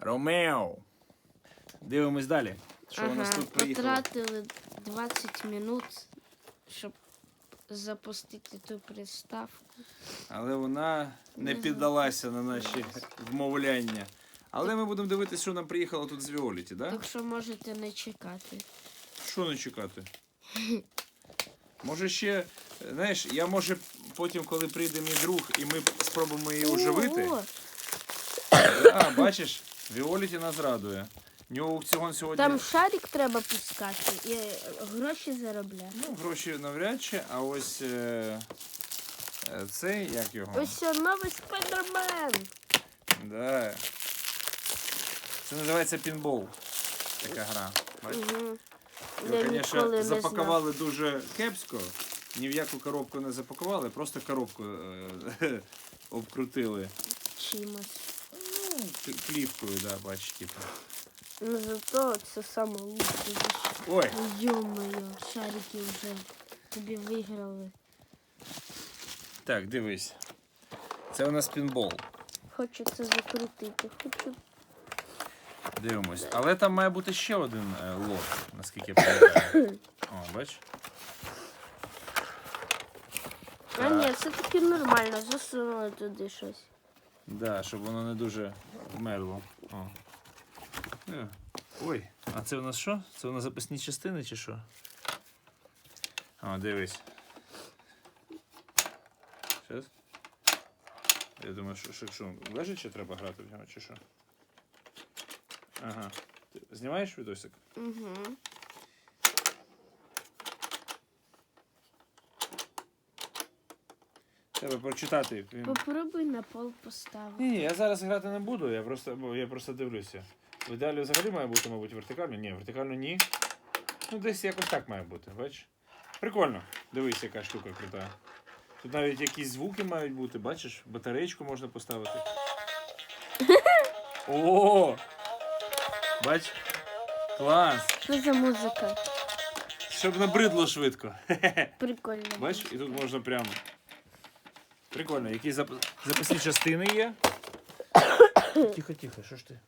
Ромео. Дивимось далі. Що у нас ага, тут приїхало? потратили 20 минут, щоб запустити ту приставку. Але вона не Не піддалася на наші вмовляння. Але ми будемо дивитися, що нам приїхало тут з Віоліті, так? Да? Так що можете не чекати. Що не чекати? Може ще, знаєш, я може потім, коли прийде мій друг, і ми спробуємо її оживити. А, бачиш, Віоліті нас радує. У нього аукціон сьогодні. Там шарик треба пускати і гроші заробляти. Ну, гроші навряд чи, а ось е, е, цей, як його? Ось що, новий спайдермен. Да. Це називається пінбол. Така гра. Угу. Його, ніколи звісно, не запакували дуже кепсько. Ні в яку коробку не запакували, просто коробку е, обкрутили. чимось. Ну, плівкою, да, бачиш, типу. Ну зато це саме лучше. Ой, Йо-моє, шарики вже тобі виграли. так, дивись. Це у нас пінбол. Хочу це закрутити. Хочу. Дивимось. Але там має бути ще один е, лот, наскільки я пам'ятаю. О, бач? А ні, це таки нормально, засунули туди щось. Да, щоб воно не дуже вмерло. О. Е, Ой, а це у нас що? Це у нас запасні частини чи що? О, дивись. Щас. Я думаю, що, що, що лежачи треба грати в нього, чи що? Ага. Ти знімаєш відосик? Угу. Треба прочитати. Попробуй на пол поставити. Ні, ні, я зараз грати не буду, я просто, бо я просто дивлюся. В ідеалі взагалі має бути, мабуть, вертикально. Ні, вертикально ні. Ну, десь якось так має бути, бачиш? Прикольно. Дивись, яка штука крута. Тут навіть якісь звуки мають бути, бачиш? Батарейку можна поставити. О! Бач? Клас! Що за музика? Щоб набридло швидко. Прикольно. Бачиш, і тут можна прямо. Прикольно, зап... запасні частини є. Тихо, тихо, що ж ти?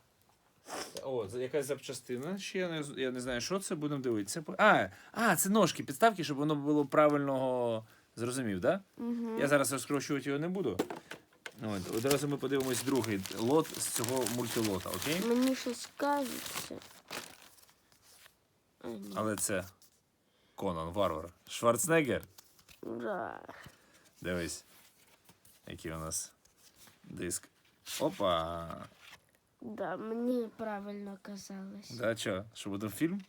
О, якась запчастина. Ще я не, я не знаю, що це, будемо дивитися. А, а, це ножки, підставки, щоб воно було правильного. Зрозумів, так? Да? Угу. Я зараз розкручувати його не буду. От, одразу ми подивимось другий лот з цього мультилота, окей? Мені щось кажеться. Але це Конан Варвар. Шварценеггер. Да. Дивись, який у нас диск. Опа! Да, мені правильно казалось. Да, що, що буде фільм?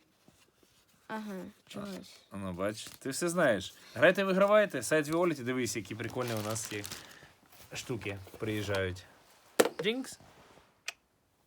Ага, чогось. Ну, бач, ти все знаєш. Грайте, вигравайте, сайт Віоліті, дивись, які прикольні у нас є штуки приїжджають. Джинкс.